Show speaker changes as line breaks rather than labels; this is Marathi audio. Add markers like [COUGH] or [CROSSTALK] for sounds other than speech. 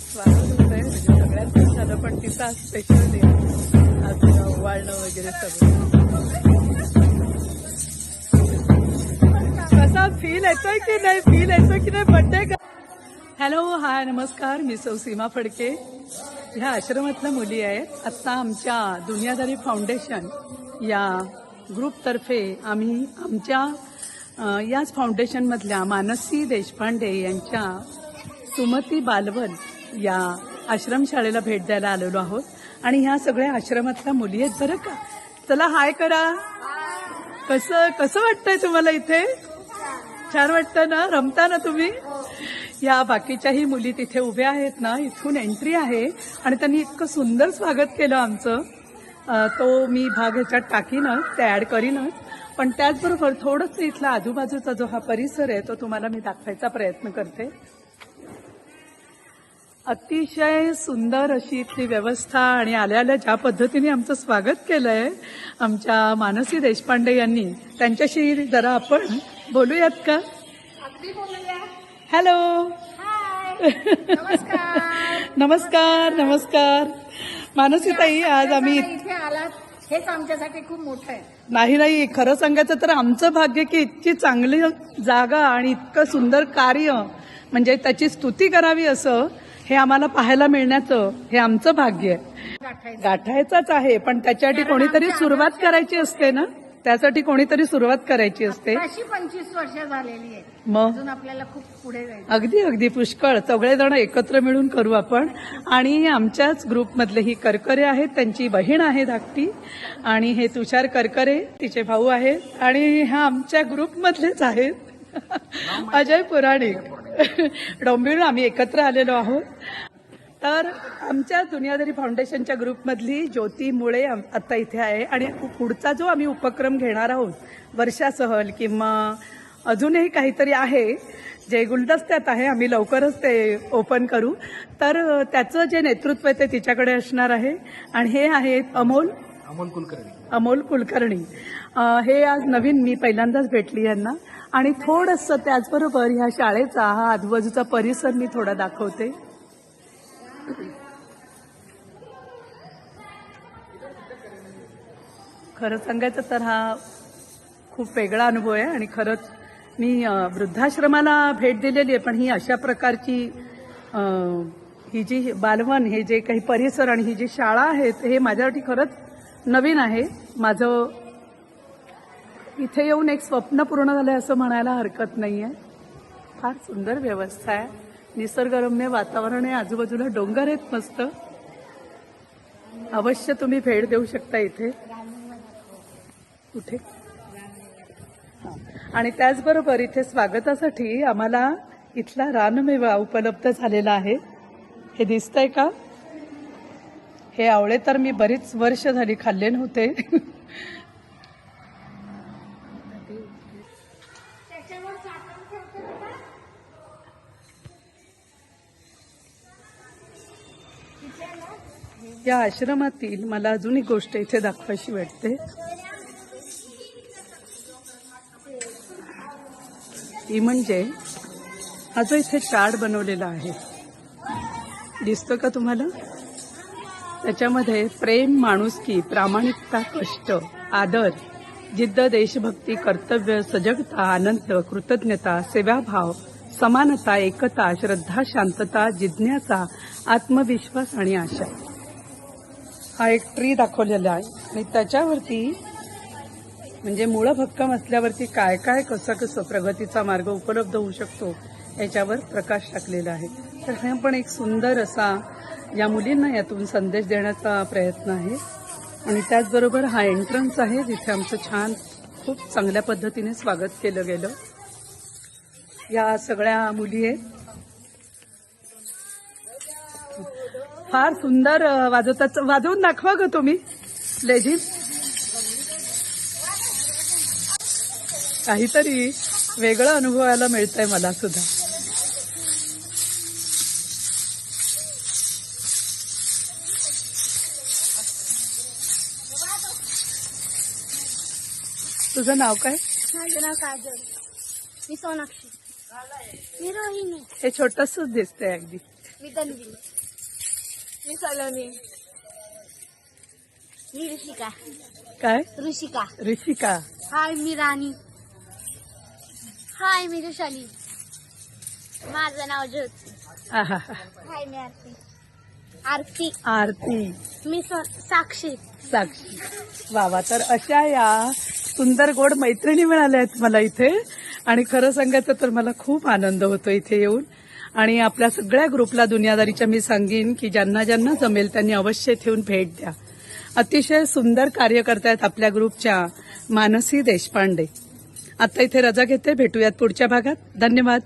स्वागत होत आहे म्हणजे झालं पण तिचा आज स्पेशल डे आज ओवाळणं वगैरे सगळं कसा फील येतोय की नाही फील येतोय की नाही बड्डे का हॅलो हाय नमस्कार. मी सौ सीमा फडके. ह्या आश्रमातल्या मुली आहेत. आत्ता आमच्या दुनियादारी फाउंडेशन या ग्रुपतर्फे आम्ही आमच्या याच फाउंडेशनमधल्या मानसी देशपांडे यांच्या सुमती बालवन या आश्रमशाळेला भेट द्यायला आलेलो आहोत. आणि ह्या सगळ्या आश्रमातल्या मुली आहेत. बरं का? चला हाय करा. कसं कसं वाटतंय तुम्हाला इथे? छान वाटतं ना? रमता ना तुम्ही? या बाकीच्याही मुली तिथे उभ्या आहेत ना इथून एंट्री आहे. आणि त्यांनी इतकं सुंदर स्वागत केलं आमचं. तो मी भाग ह्याच्यात टाकीनच ते ऍड करीनच पण त्याचबरोबर थोडंसं इथला आजूबाजूचा जो हा परिसर आहे तो तुम्हाला मी दाखवायचा प्रयत्न करते. अतिशय सुंदर अशी इथली व्यवस्था आणि आल्या आल्या ज्या पद्धतीने आमचं स्वागत केलंय आमच्या मानसी देशपांडे यांनी त्यांच्याशी जरा आपण बोलूयात का? हॅलो.
हाय. [LAUGHS] नमस्कार.
नमस्कार नमस्कार. मानसी ताई आज आम्ही
हेच आमच्यासाठी खूप मोठं आहे.
नाही नाही खरं सांगायचं तर आमचं भाग्य की इतकी चांगली जागा आणि इतकं सुंदर कार्य म्हणजे त्याची स्तुती करावी असं हे आम्हाला पाहायला मिळण्याचं हे आमचं भाग्य आहे.
गाठायचं
गाठायचाच आहे पण त्याच्यासाठी कोणीतरी सुरुवात करायची असते ना? त्यासाठी कोणीतरी सुरुवात करायची असते.
अशी पंचवीस वर्ष झालेली आहे.
मग?
अजून आपल्याला खूप पुढे जायचं
अगदी अगदी पुष्कळ. सगळेजण एकत्र मिळून करू आपण. आणि आमच्याच ग्रुपमधले ही करकरे आहेत त्यांची बहीण आहे धाकटी. आणि हे तुषार करकरे तिचे भाऊ आहेत. आणि ह्या आमच्या ग्रुपमधलेच आहेत. अजय पुराणिक. [LAUGHS] डोंबिवली आम्ही एकत्र आलेलो आहोत. तर आमच्या दुनियादारी फाउंडेशनच्या ग्रुपमधली ज्योती मुळे आम- आता इथे आहे. आणि पुढचा जो आम्ही उपक्रम घेणार आहोत वर्षा सहल किंवा अजूनही काहीतरी आहे जे गुलदस्त्यात आहे आम्ही लवकरच ते ओपन करू. तर त्याचं जे नेतृत्व आहे ते तिच्याकडे असणार आहे. आणि हे आहेत अमोल
अमोल कुलकर्णी.
अमोल कुलकर्णी. हे आज नवीन मी पहिल्यांदाच भेटली यांना. आणि थोडंसं त्याचबरोबर ह्या शाळेचा हा आजूबाजूचा परिसर मी थोडा दाखवते. खरं सांगायचं तर हा खूप वेगळा अनुभव आहे आणि खरंच मी वृद्धाश्रमाला भेट दिलेली आहे पण ही अशा प्रकारची ही जी बालवन हे जे काही परिसर आणि ही जी शाळा आहे हे माझ्यासाठी खरंच नवीन आहे. माझं इथे येऊन एक स्वप्न पूर्ण झालंय असं म्हणायला हरकत नाही आहे फार सुंदर व्यवस्था आहे. निसर्गरम्य वातावरण आहे. आजूबाजूला डोंगर आहेत मस्त. अवश्य तुम्ही भेट देऊ शकता इथे. कुठे? आणि त्याचबरोबर इथे स्वागतासाठी आम्हाला इथला रानमेवा उपलब्ध झालेला आहे. हे दिसतंय का? हे आवळे तर मी बरीच वर्ष झाली खाल्ले नव्हते. [LAUGHS] या आश्रमातील मला अजून एक गोष्ट इथे दाखवायची वाटते. ती म्हणजे हा जो इथे चार्ट बनवलेला आहे दिसतो का तुम्हाला? त्याच्यामध्ये प्रेम माणुसकी प्रामाणिकता कष्ट आदर जिद्द देशभक्ती कर्तव्य सजगता आनंद कृतज्ञता सेवाभाव समानता एकता श्रद्धा शांतता जिज्ञासा आत्मविश्वास आणि आशा. हा एक ट्री दाखवलेला आहे. आणि त्याच्यावरती म्हणजे मुळं भक्कम असल्यावरती काय काय कसं कसं प्रगतीचा मार्ग उपलब्ध होऊ शकतो याच्यावर प्रकाश टाकलेला आहे. तर हे पण एक सुंदर असा या मुलींना यातून संदेश देण्याचा प्रयत्न आहे. आणि त्याचबरोबर हा एंट्रन्स आहे जिथे आमचं छान खूप चांगल्या पद्धतीने स्वागत केलं गेलं. या सगळ्या मुली आहेत. फार सुंदर अ, वाजवतात वाजवून दाखवा ग तुम्ही लेझीम काहीतरी वेगळं अनुभवायला मिळतंय मला सुद्धा. तुझं नाव काय?
माझं नाव काजल. मी सोनाक्षी. मी रोहिणी.
हे छोटस दिसतंय अगदी.
मी तन्वी
मी सलोनी. मी ऋषिका.
काय?
ऋषिका.
ऋषिका.
हाय मी राणी. हाय मी ऋषाली माझं नाव ज्योती. हाय मी आरती. आरती.
आरती.
मी साक्षी.
साक्षी. वा वा. तर अशा या सुंदर गोड मैत्रिणी मिळाल्या आहेत मला इथे. आणि खरं सांगायचं तर मला खूप आनंद होतो इथे येऊन. आणि आपल्या सगळ्या ग्रुपला दुनियादारीच्या मी सांगेन की ज्यांना ज्यांना जमेल त्यांनी अवश्य येऊन भेट द्या. अतिशय सुंदर कार्य करतायत आपल्या ग्रुपच्या मानसी देशपांडे. आता इथे रजा घेते. भेटूयात पुढच्या भागात. धन्यवाद.